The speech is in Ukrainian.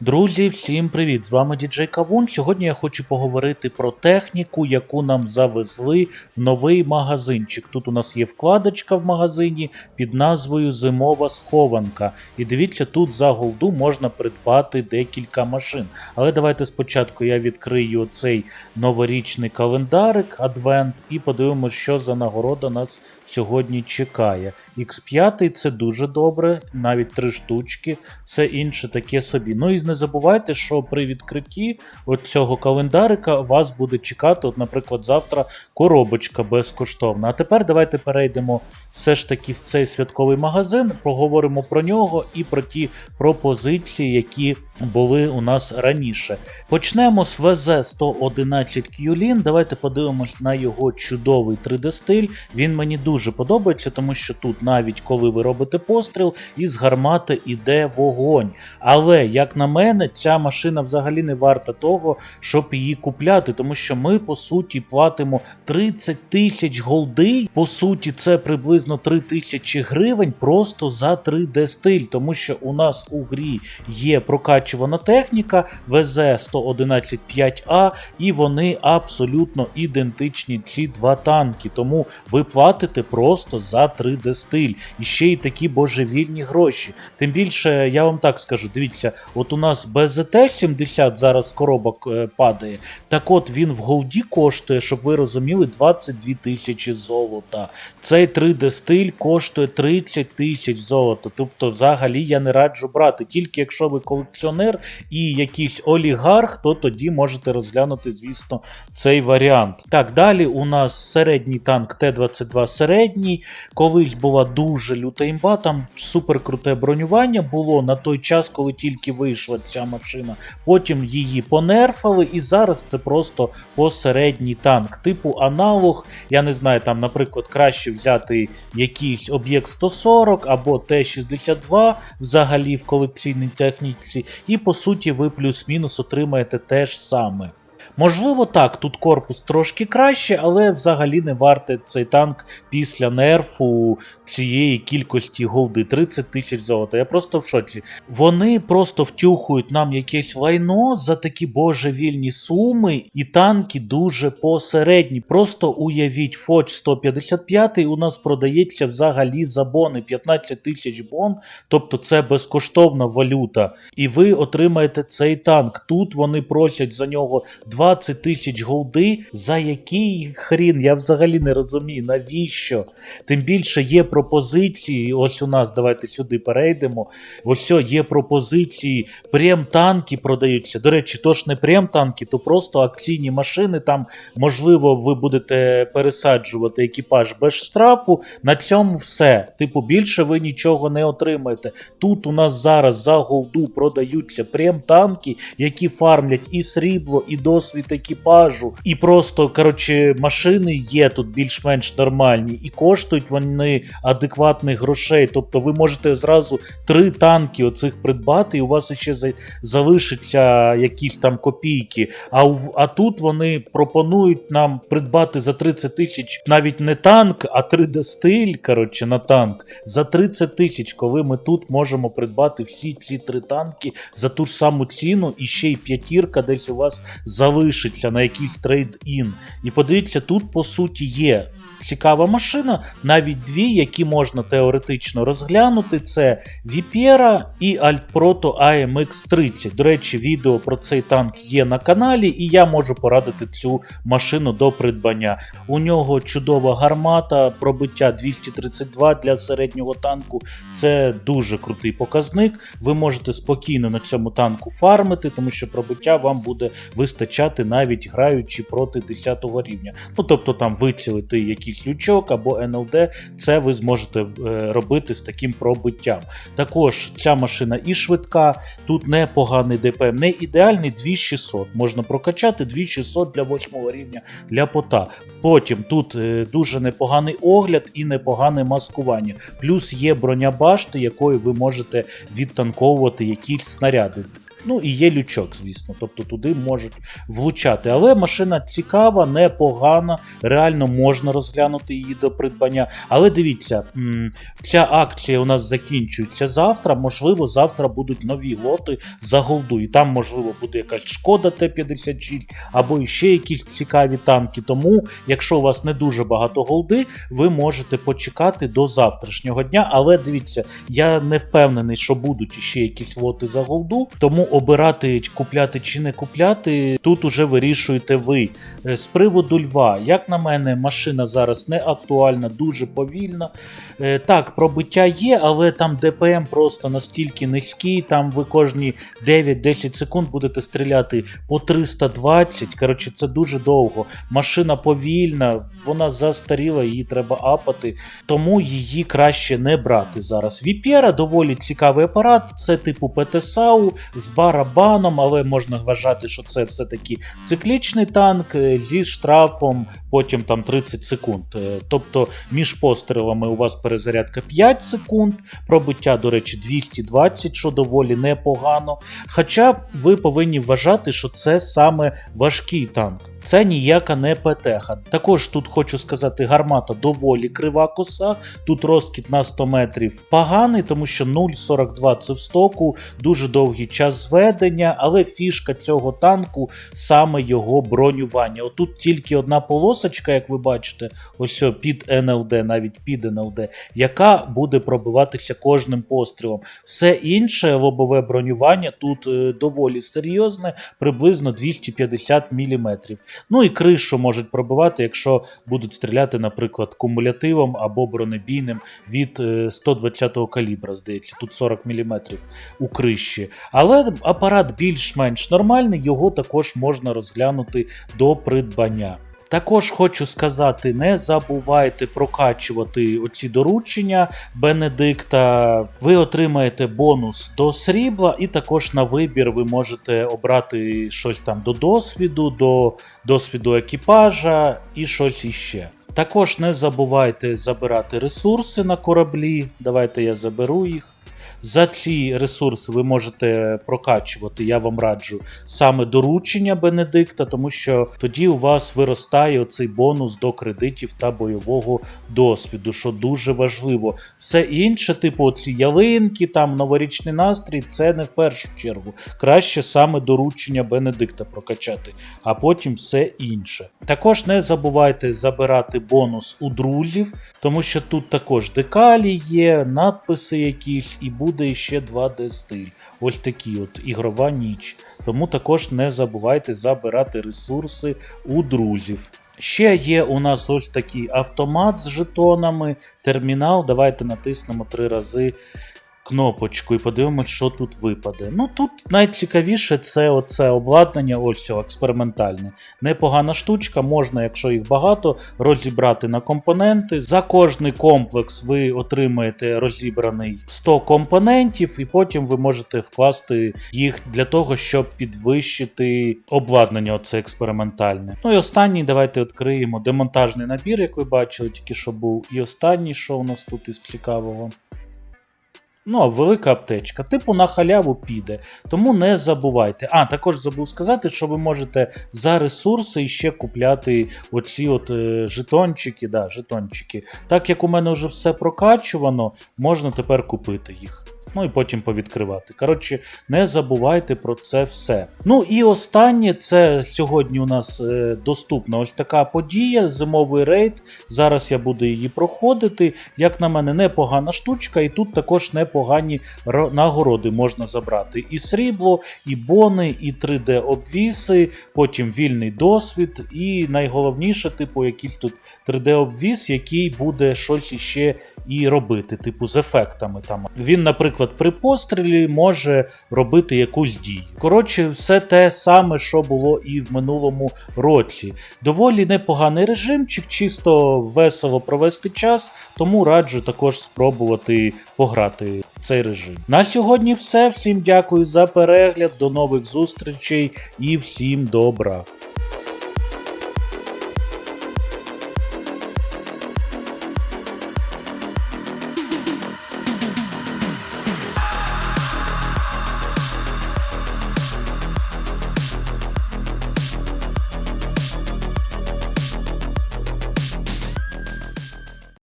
Друзі, всім привіт! З вами діджей Кавун. Сьогодні я хочу поговорити про техніку, яку нам завезли в новий магазинчик. Тут у нас є вкладочка в магазині під назвою Зимова схованка. І дивіться, тут за голду можна придбати декілька машин. Але давайте спочатку я відкрию цей новорічний календарик Адвент і подивимося, що за нагорода нас сьогодні чекає. X5 це дуже добре, навіть три штучки, все інше таке собі. Ну і не забувайте, що при відкритті цього календарика вас буде чекати, от, наприклад, завтра коробочка безкоштовна. А тепер давайте перейдемо все ж таки в цей святковий магазин, поговоримо про нього і про ті пропозиції, які були у нас раніше. Почнемо з VZ111 QLIN. Давайте подивимось на його чудовий 3D-стиль. Він мені дуже подобається, тому що тут навіть коли ви робите постріл, із гармати іде вогонь. Але, як на мене, ця машина взагалі не варта того, щоб її купляти, тому що ми, по суті, платимо 30 тисяч голди. По суті, це приблизно 3 тисячі гривень просто за 3D-стиль, тому що у нас у грі є прокачувана техніка ВЗ-111 5А, і вони абсолютно ідентичні ці два танки. Тому ви платите просто за 3D-стиль. І ще й такі божевільні гроші. Тим більше, я вам так скажу, дивіться, от у нас БЗТ-70 зараз коробок е, падає. Так от він в голді коштує, щоб ви розуміли, 22 тисячі золота. Цей 3D-стиль коштує 30 тисяч золота. Тобто, взагалі я не раджу брати. Тільки якщо ви колекціонер і якийсь олігарх, то тоді можете розглянути, звісно, цей варіант. Так, далі у нас середній танк Т-22 середній. Колись була дуже люта імба, там супер круте бронювання було на той час, коли тільки вийшла ця машина. Потім її понерфали, і зараз це просто посередній танк. Типу аналог, я не знаю, там, наприклад, краще взяти якийсь об'єкт 140 або Т-62 взагалі в колекційній техніці, і по суті ви плюс-мінус отримаєте те ж саме. Можливо, так, тут корпус трошки краще, але взагалі не варте цей танк після нерфу цієї кількості голди 30 тисяч золота. Я просто в шоці. Вони просто втюхують нам якесь лайно за такі божевільні суми, і танки дуже посередні. Просто уявіть, Фоч 155 у нас продається взагалі за бони 15 тисяч бон, тобто це безкоштовна валюта. І ви отримаєте цей танк. Тут вони просять за нього 20 тисяч голди. За який хрін? Я взагалі не розумію, навіщо? Тим більше є пропозиції. Ось у нас, давайте сюди перейдемо. Ось є пропозиції. Прем-танки продаються. До речі, то ж не прем-танки, то просто акційні машини. Там, можливо, ви будете пересаджувати екіпаж без штрафу. На цьому все. Типу, більше ви нічого не отримаєте. Тут у нас зараз за голду продаються прем-танки, які фармлять і срібло, і досвід екіпажу. І просто, коротше, машини є тут більш-менш нормальні, і коштують вони адекватних грошей. Тобто ви можете зразу три танки оцих придбати, і у вас ще за- залишиться якісь там копійки. А, а тут вони пропонують нам придбати за 30 тисяч навіть не танк, а 3D-стиль, коротше, на танк. За 30 тисяч, коли ми тут можемо придбати всі ці три танки за ту ж саму ціну, і ще й п'ятірка десь у вас залишиться на якийсь трейд-ін. І подивіться, тут по суті є. Цікава машина, навіть дві, які можна теоретично розглянути, це Vipera і Altproto AMX 30. До речі, відео про цей танк є на каналі, і я можу порадити цю машину до придбання. У нього чудова гармата, пробиття 232 для середнього танку. Це дуже крутий показник. Ви можете спокійно на цьому танку фармити, тому що пробиття вам буде вистачати навіть граючи проти 10 рівня. Ну тобто там вицілити якийсь лючок або НЛД, це ви зможете е, робити з таким пробиттям. Також ця машина і швидка, тут непоганий ДПМ, не ідеальний 2600. Можна прокачати 2600 для 8 рівня для пота. Потім тут е, дуже непоганий огляд і непогане маскування. Плюс є броня башти, якою ви можете відтанковувати якісь снаряди. Ну і є лючок, звісно. Тобто туди можуть влучати. Але машина цікава, непогана, реально можна розглянути її до придбання. Але дивіться, ця акція у нас закінчується завтра. Можливо, завтра будуть нові лоти за голду. І там, можливо, буде якась шкода Т-56 або ще якісь цікаві танки. Тому, якщо у вас не дуже багато голди, ви можете почекати до завтрашнього дня. Але дивіться, я не впевнений, що будуть ще якісь лоти за голду. Тому обирати, купляти чи не купляти, тут уже вирішуєте ви. Е, З приводу льва, як на мене, машина зараз не актуальна, дуже повільна. Е, Так, пробиття є, але там ДПМ просто настільки низький, там ви кожні 9-10 секунд будете стріляти по 320. Коротше, це дуже довго. Машина повільна, вона застаріла, її треба апати, тому її краще не брати зараз. Віпєра доволі цікавий апарат, це типу ПТСАУ з барабаном, але можна вважати, що це все-таки циклічний танк е, зі штрафом, потім там 30 секунд. Е, Тобто між пострілами у вас перезарядка 5 секунд, пробиття, до речі, 220, що доволі непогано. Хоча ви повинні вважати, що це саме важкий танк. Це ніяка не ПТХ. Також тут хочу сказати, гармата доволі крива коса. Тут розкіт на 100 метрів поганий, тому що 0,42 це в стоку, дуже довгий час зведення, але фішка цього танку саме його бронювання. Отут тільки одна полосочка, як ви бачите, ось під НЛД, навіть під НЛД, яка буде пробиватися кожним пострілом. Все інше лобове бронювання тут е, доволі серйозне, приблизно 250 мм. Ну і кришу можуть пробивати, якщо будуть стріляти, наприклад, кумулятивом або бронебійним від е, 120-го калібра, здається, тут 40 мм у криші. Але апарат більш-менш нормальний, його також можна розглянути до придбання. Також хочу сказати, не забувайте прокачувати оці доручення Бенедикта. Ви отримаєте бонус до срібла, і також на вибір ви можете обрати щось там до досвіду, до досвіду екіпажа і щось іще. Також не забувайте забирати ресурси на кораблі. Давайте я заберу їх. За ці ресурси ви можете прокачувати, я вам раджу саме доручення Бенедикта, тому що тоді у вас виростає оцей бонус до кредитів та бойового досвіду, що дуже важливо. Все інше, типу оці ялинки, там новорічний настрій, це не в першу чергу. Краще саме доручення Бенедикта прокачати, а потім все інше. Також не забувайте забирати бонус у друзів, тому що тут також декалі є, надписи якісь, і буде ще 2D стиль. Ось такі от ігрова ніч. Тому також не забувайте забирати ресурси у друзів. Ще є у нас ось такий автомат з жетонами, термінал. Давайте натиснемо три рази кнопочку і подивимося, що тут випаде. Ну тут найцікавіше це оце обладнання, ось експериментальне. Непогана штучка, можна, якщо їх багато, розібрати на компоненти. За кожний комплекс ви отримаєте розібраний 100 компонентів, і потім ви можете вкласти їх для того, щоб підвищити обладнання, оце експериментальне. Ну і останній, давайте відкриємо демонтажний набір, як ви бачили, тільки що був. І останній, що у нас тут із цікавого. Ну, велика аптечка, типу на халяву піде. Тому не забувайте. А, також забув сказати, що ви можете за ресурси ще купляти оці от е, жетончики. Да, жетончики. Так як у мене вже все прокачувано, можна тепер купити їх. Ну і потім повідкривати. Коротше, не забувайте про це все. Ну і останнє, це сьогодні у нас е, доступна ось така подія, зимовий рейд. Зараз я буду її проходити. Як на мене, непогана штучка, і тут також непогані нагороди можна забрати. І срібло, і бони, і 3D-обвіси, потім вільний досвід, і найголовніше, типу, якийсь тут 3D-обвіс, який буде щось іще і робити, типу з ефектами. Там Він, наприклад, при пострілі може робити якусь дію. Коротше, все те саме, що було і в минулому році. Доволі непоганий режимчик, чисто весело провести час, тому раджу також спробувати пограти в цей режим. На сьогодні все. Всім дякую за перегляд, до нових зустрічей і всім добра.